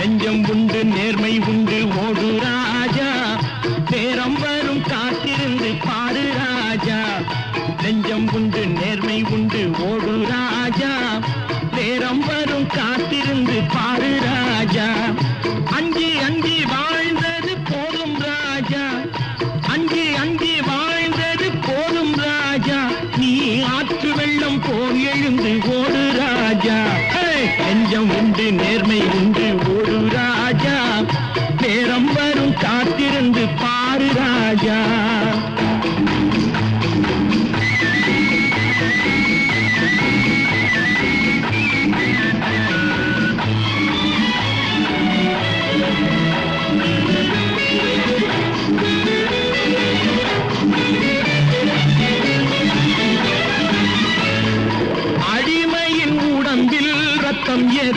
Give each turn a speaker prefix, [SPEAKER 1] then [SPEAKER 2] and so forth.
[SPEAKER 1] நெஞ்சம் உண்டு நேர்மை உண்டு ஓடு ராஜா. நேரம் வரும் காத்திருந்து பாடு ராஜா. நெஞ்சம் உண்டு நேர்மை உண்டு ஓடு ராஜா. நேரம் வரும் காத்திருந்து பாடு ராஜா. அஞ்சி அஞ்சி வாழ்ந்தது போதும் ராஜா. நெஞ்சம் உண்டு நேர்மை உண்டு ஒரு ராஜா. நேரம் வரும் காத்திருந்து பாரு ராஜா. Yeah.